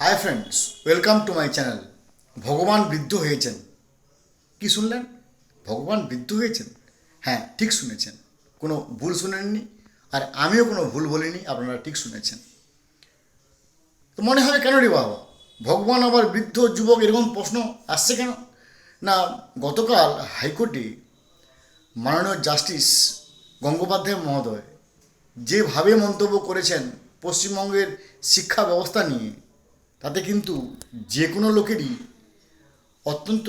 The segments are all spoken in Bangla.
Hi friends welcome to my channel ভগবান বৃদ্ধ হয়েছেন। কি শুনলেন? ভগবান বৃদ্ধ হয়েছেন? হ্যাঁ ঠিক শুনেছেন। কোনো ভুল শুনেননি, আর আমিও কোনো ভুল বলিনি, আপনারা ঠিক শুনেছেন। তো মনে হবে কেন রে বাবা? ভগবান আবার বৃদ্ধ যুবক এরকম প্রশ্ন আসছে কেন? না, গতকাল হাইকোর্টে মাননীয় জাস্টিস গঙ্গোপাধ্যায় মহোদয় যেভাবে মন্তব্য করেছেন পশ্চিমবঙ্গের শিক্ষা ব্যবস্থা নিয়ে তাতে কিন্তু যে কোনো লোকেরই অত্যন্ত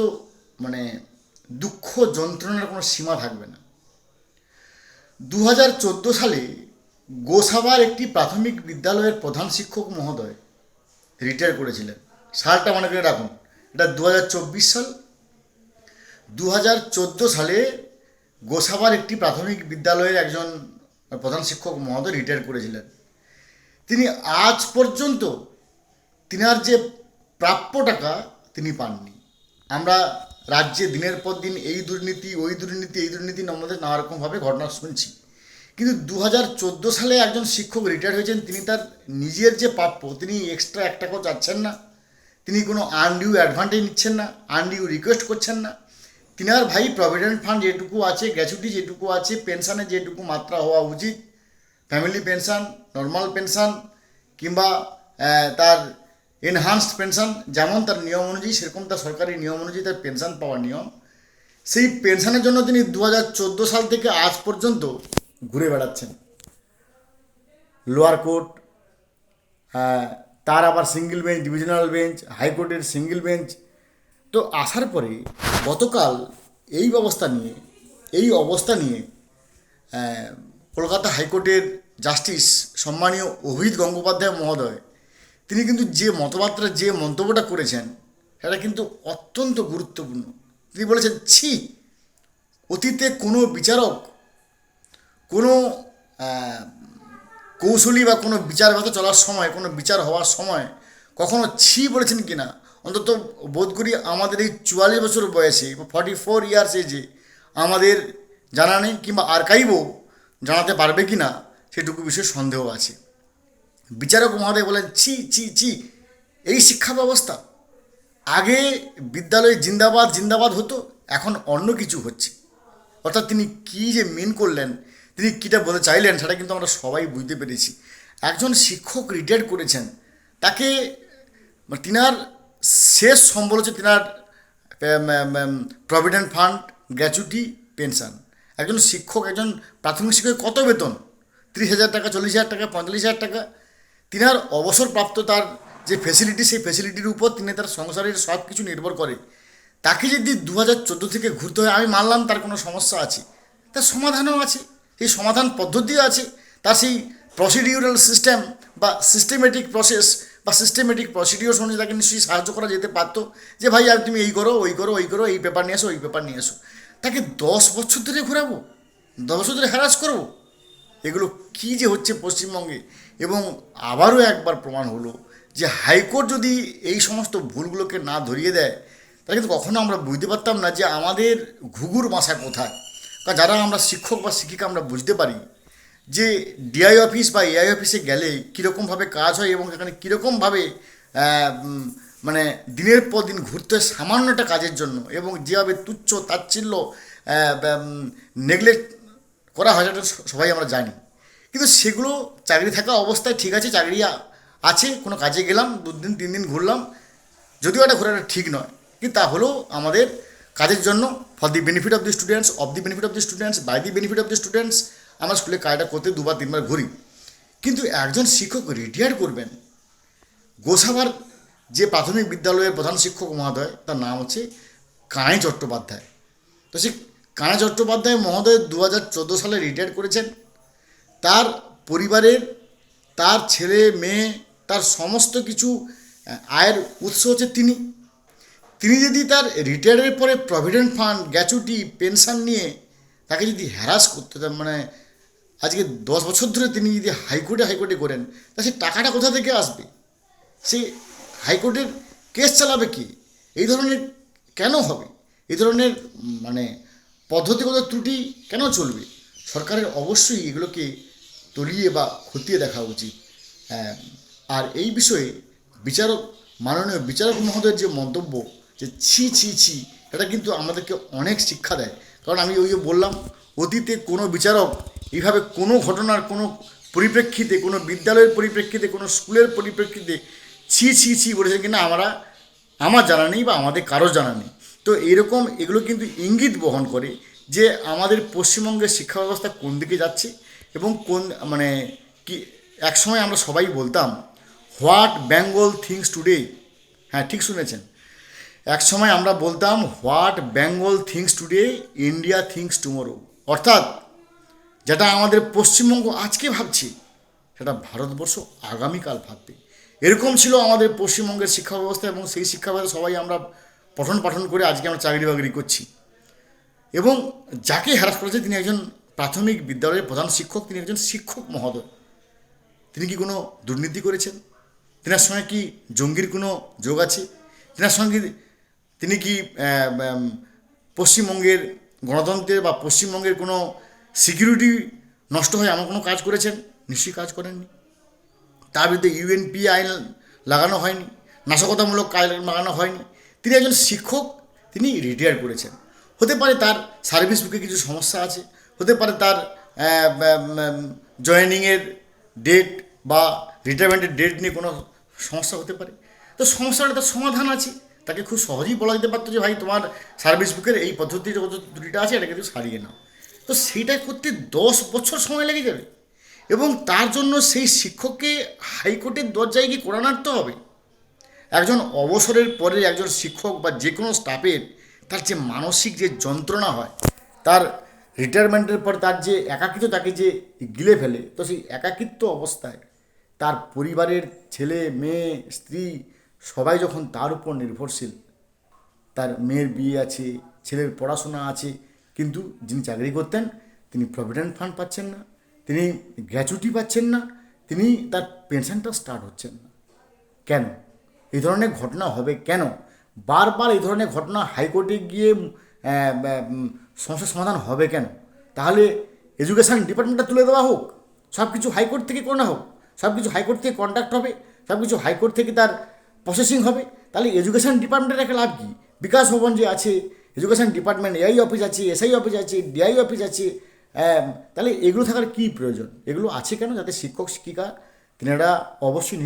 মানে দুঃখ যন্ত্রণার কোনো সীমা থাকবে না। দু হাজার চোদ্দ সালে গোসাবার একটি প্রাথমিক বিদ্যালয়ের প্রধান শিক্ষক মহোদয় রিটায়ার করেছিলেন। সালটা মনে করে রাখুন, এটা দু হাজার চব্বিশ সাল। দু হাজার চোদ্দ সালে গোসাবার একটি প্রাথমিক বিদ্যালয়ের একজন প্রধান শিক্ষক মহোদয় রিটায়ার করেছিলেন। তিনি আজ পর্যন্ত তিনার যে প্রাপ্য টাকা তিনি পাননি। আমরা রাজ্যে দিনের পর দিন এই দুর্নীতি, ওই দুর্নীতি, এই দুর্নীতি আমাদের নানা রকমভাবে ঘটনা শুনছি। কিন্তু দু হাজার চোদ্দ সালে একজন শিক্ষক রিটায়ার হয়েছেন, তিনি তার নিজের যে প্রাপ্য, তিনি এক্সট্রা এক টাকাও চাচ্ছেন না। তিনি কোনো আনডিউ অ্যাডভান্টেজ নিচ্ছেন না আনডিউ রিকোয়েস্ট করছেন না। তিনার ভাই প্রভিডেন্ট ফান্ড যেটুকু আছে গ্র্যাচুইটি যেটুকু আছে পেনশনের যেটুকু মাত্রা হওয়া উচিত ফ্যামিলি পেনশন নর্মাল পেনশন কিংবা তার এনহান্সড পেনশন যেমন তার নিয়ম অনুযায়ী সেরকম তার সরকারি নিয়ম অনুযায়ী তার পেনশন পাওয়ার নিয়ম। সেই পেনশনের জন্য তিনি দু হাজার চোদ্দ সাল থেকে আজ পর্যন্ত ঘুরে বেড়াচ্ছেন। লোয়ার কোর্ট আহ, তার আবার সিঙ্গেল বেঞ্চ ডিভিশনাল বেঞ্চ হাইকোর্টের সিঙ্গেল বেঞ্চ তো আসার পরে গতকাল এই ব্যবস্থা নিয়ে এই অবস্থা নিয়ে কলকাতা হাইকোর্টের জাস্টিস সম্মানীয় অভিজিৎ গঙ্গোপাধ্যায় মহোদয় তিনি কিন্তু যে মতবাদটা, যে মন্তব্যটা করেছেন, সেটা কিন্তু অত্যন্ত গুরুত্বপূর্ণ। তিনি বলেছেন, ছি, অতীতে কোনো বিচারক, কোনো কৌশলী বা কোনো বিচার ব্যবস্থা চলার সময়, কোনো বিচার হওয়ার সময় কখনো ছি বলেছেন কি না অন্তত বোধ করি আমাদের এই চুয়াল্লিশ বছর বয়সে বা ফর্টি ফোর ইয়ার্স এজে আমাদের জানা নেই কিংবা আর্কাইভও জানাতে পারবে কি না সেটুকু বিষয়ে সন্দেহ আছে। বিচারক মহোদয় বলেন, ছি ছি ছি, এই শিক্ষা ব্যবস্থা। আগে বিদ্যালয়ে জিন্দাবাদ জিন্দাবাদ হতো, এখন অন্য কিছু হচ্ছে। অর্থাৎ তিনি কী যে মিন করলেন, তিনি কীটা বলতে চাইলেন, সেটা কিন্তু আমরা সবাই বুঝতে পেরেছি। একজন শিক্ষক রিটায়ার করেছেন, তাকে মানে তিনার শেষ সম্বল হচ্ছে তিনার প্রভিডেন্ট ফান্ড গ্র্যাচুইটি পেনশন একজন শিক্ষক, একজন প্রাথমিক শিক্ষকের কত বেতন? ত্রিশ হাজার টাকা, চল্লিশ হাজার টাকা, পঁয়তাল্লিশ হাজার টাকা। তিনার অবসরপ্রাপ্ত তার যে ফেসিলিটি সেই ফেসিলিটির উপর তিনি তার সংসারের সব কিছু নির্ভর করে। তাকে যদি দু হাজার চোদ্দ থেকে ঘুরতে হয়, আমি মানলাম তার কোনো সমস্যা আছে। তার সমাধানও আছে। সেই সমাধান পদ্ধতিও আছে। তার সেই প্রসিডিউরাল সিস্টেম বা সিস্টেমেটিক প্রসেস বা সিস্টেমেটিক প্রসিডিওর অনুযায়ী তাকে নিশ্চয়ই সাহায্য করা যেতে পারতো যে, ভাই, আর তুমি এই করো, ওই করো ওই করো, এই পেপার নিয়ে এসো, ওই পেপার নিয়ে এসো। তাকে দশ বছর ধরে ঘোরাবো? দশ বছর ধরে হ্যারাস করব? এগুলো কী যে হচ্ছে পশ্চিমবঙ্গে? এবং আবারও একবার প্রমাণ হলো যে হাইকোর্ট যদি এই সমস্ত ভুলগুলোকে না ধরিয়ে দেয়, তাহলে কিন্তু কখনো আমরা বুঝতে পারতাম না যে আমাদের ঘুঘুর বাসা কোথায়। কারণ যারা আমরা শিক্ষক বা শিক্ষিকা আমরা বুঝতে পারি যে ডিআই অফিস বা এআই অফিসে গেলে কীরকমভাবে কাজ হয় এবং সেখানে কীরকমভাবে মানে দিনের পর দিন ঘুরতে সামান্য একটা কাজের জন্য এবং যেভাবে তুচ্ছ, তাচ্ছিল্য নেগলেক্ট করা হয়, সেটা সবাই আমরা জানি। কিন্তু সেগুলো চাকরি থাকা অবস্থায় ঠিক আছে, চাকরি আছে, কোনো কাজে গেলাম, দুদিন তিন দিন ঘুরলাম, যদিও এটা ঘোরাটা ঠিক নয়। কিন্তু তা হলেও আমাদের কাজের জন্য for the benefit of the students of the benefit of the students by the benefit of the students আমরা স্কুলে কাজটা করতে দুবার, তিনবার ঘুরি। কিন্তু একজন শিক্ষক রিটায়ার করবেন। গোসাবার যে প্রাথমিক বিদ্যালয়ের প্রধান শিক্ষক মহোদয়, তার নাম হচ্ছে কানাই চট্টোপাধ্যায়। তো সেই কানা চট্টোপাধ্যায় মহোদয় দু হাজার চোদ্দ সালে রিটায়ার করেছেন। তার পরিবারের, তার ছেলে, মেয়ে, তার সমস্ত কিছু আয়ের উৎস হচ্ছে তিনি। তিনি যদি তার রিটায়ারের পরে প্রভিডেন্ট ফান্ড গ্যাচুটি পেনশন নিয়ে তাকে যদি হ্যারাস করতে মানে আজকে দশ বছর ধরে তিনি যদি হাইকোর্টে হাইকোর্টে করেন, তা সে টাকাটা কোথা থেকে আসবে? সে হাইকোর্টের কেস চালাবে কি? এই ধরনের কেন হবে? এই ধরনের মানে পদ্ধতিগত ত্রুটি কেন চলবে? সরকারের অবশ্যই এগুলোকে তলিয়ে বা খতিয়ে দেখা উচিত। হ্যাঁ, আর এই বিষয়ে বিচারক মাননীয় বিচারক মহোদয়ের যে মন্তব্য যে ছি ছি ছি এটা কিন্তু আমাদেরকে অনেক শিক্ষা দেয়। কারণ আমি ওই যে বললাম অতীতে কোনো বিচারক এইভাবে কোনো ঘটনার কোনো পরিপ্রেক্ষিতে কোনো বিদ্যালয়ের পরিপ্রেক্ষিতে কোনো স্কুলের পরিপ্রেক্ষিতে ছি ছি ছি বলেছেন কিনা আমরা আমার জানা নেই বা আমাদের কারও জানা নেই। তো এরকম এগুলো কিন্তু ইঙ্গিত বহন করে যে আমাদের পশ্চিমবঙ্গের শিক্ষা ব্যবস্থা কোন দিকে যাচ্ছে এবং কোন মানে কি, একসময় আমরা সবাই বলতাম, হোয়াট বেঙ্গল থিংস টুডে? হ্যাঁ ঠিক শুনেছেন। এক সময় আমরা বলতাম, what Bengal thinks today, India thinks tomorrow. অর্থাৎ যেটা আমাদের পশ্চিমবঙ্গ আজকে ভাবছে, সেটা ভারতবর্ষ আগামীকাল ভাববে। এরকম ছিল আমাদের পশ্চিমবঙ্গের শিক্ষা ব্যবস্থা এবং সেই শিক্ষা ব্যবস্থা সবাই আমরা পঠন পাঠন করে আজকে আমরা চাকরি বাকরি করছি। এবং যাকে হ্যারাস করেছে তিনি একজন প্রাথমিক বিদ্যালয়ের প্রধান শিক্ষক, তিনি একজন শিক্ষক মহোদয়। তিনি কি কোনো দুর্নীতি করেছেন? তেনার সঙ্গে কি জঙ্গির কোনো যোগ আছে? তেনার সঙ্গে তিনি কি পশ্চিমবঙ্গের গণতন্ত্রের বা পশ্চিমবঙ্গের কোনো সিকিউরিটি নষ্ট হয়ে এমন কোনো কাজ করেছেন? নিশ্চয়ই কাজ করেননি। তার বিরুদ্ধে ইউএনপি আইন লাগানো হয়নি, নাশকতামূলক কাজ লাগানো হয়নি। তিনি একজন শিক্ষক, তিনি রিটায়ার করেছেন। হতে পারে তার সার্ভিস বুকে কিছু সমস্যা আছে, হতে পারে তার জয়েনিংয়ের ডেট বা রিটায়ারমেন্টের ডেট নিয়ে কোনো সমস্যা হতে পারে। তো সমস্যাটা তার সমাধান আছে। তাকে খুব সহজেই বলা যেতে পারতো যে, ভাই, তোমার সার্ভিস বুকের এই পদ্ধতির ত্রুটিটা আছে এটা কিন্তু সারিয়ে নাও। তো সেইটা করতে দশ বছর সময় লেগে যাবে। এবং তার জন্য সেই শিক্ষককে হাইকোর্টের দরজায় গিয়ে আনতে হবে। একজন অবসরের পরে একজন শিক্ষক বা যে কোনো স্টাফের তার যে মানসিক যে যন্ত্রণা হয়, তার রিটায়ারমেন্টের পর তার যে একাকিত্ব তাকে যে গিলে ফেলে, তো সেই একাকিত্ব অবস্থায় তার পরিবারের ছেলে, মেয়ে, স্ত্রী সবাই যখন তার উপর নির্ভরশীল, তার মেয়ের বিয়ে আছে, ছেলের পড়াশোনা আছে, কিন্তু যিনি চাকরি করতেন তিনি প্রভিডেন্ট ফান্ড পাচ্ছেন না, তিনি গ্র্যাচুইটি পাচ্ছেন না, তিনি তার পেনশনটা স্টার্ট হচ্ছেন না। কেন? এই ধরনের ঘটনা হবে কেন? বারবার এই ধরনের ঘটনা হাইকোর্টে গিয়ে সমস্যার সমাধান হবে কেন? তাহলে এডুকেশান ডিপার্টমেন্টটা তুলে দেওয়া হোক সব কিছু হাইকোর্ট থেকে করা হোক সব কিছু হাইকোর্ট থেকে কন্ট্যাক্ট হবে সব কিছু হাইকোর্ট থেকে তার প্রসেসিং হবে, তাহলে এডুকেশান ডিপার্টমেন্টের একটা লাভ কী? বিকাশ ভবন যে আছে, এডুকেশান ডিপার্টমেন্ট, এআই অফিস আছে, এসআই অফিস আছে, ডিআই অফিস আছে তাহলে এগুলো থাকার কী প্রয়োজন? এগুলো আছে কেন? যাতে শিক্ষক, শিক্ষিকা, তিনারা অবশ্যই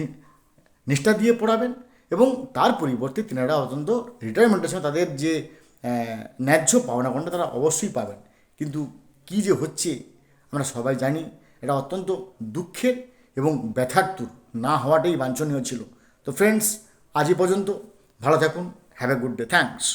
নিষ্ঠা দিয়ে পড়াবেন এবং তার পরিবর্তে তিনারা অত্যন্ত রিটায়ারমেন্টের সময় তাদের যে ন্যায্য পাওনা কোনটা তারা অবশ্যই পাবেন। কিন্তু কি যে হচ্ছে, আমরা সবাই জানি, এটা অত্যন্ত দুঃখের এবং ব্যথার্থুর, না হওয়াটাই বাঞ্ছনীয় ছিল। তো ফ্রেন্ডস আজ পর্যন্ত ভালো থাকুন have a good day thanks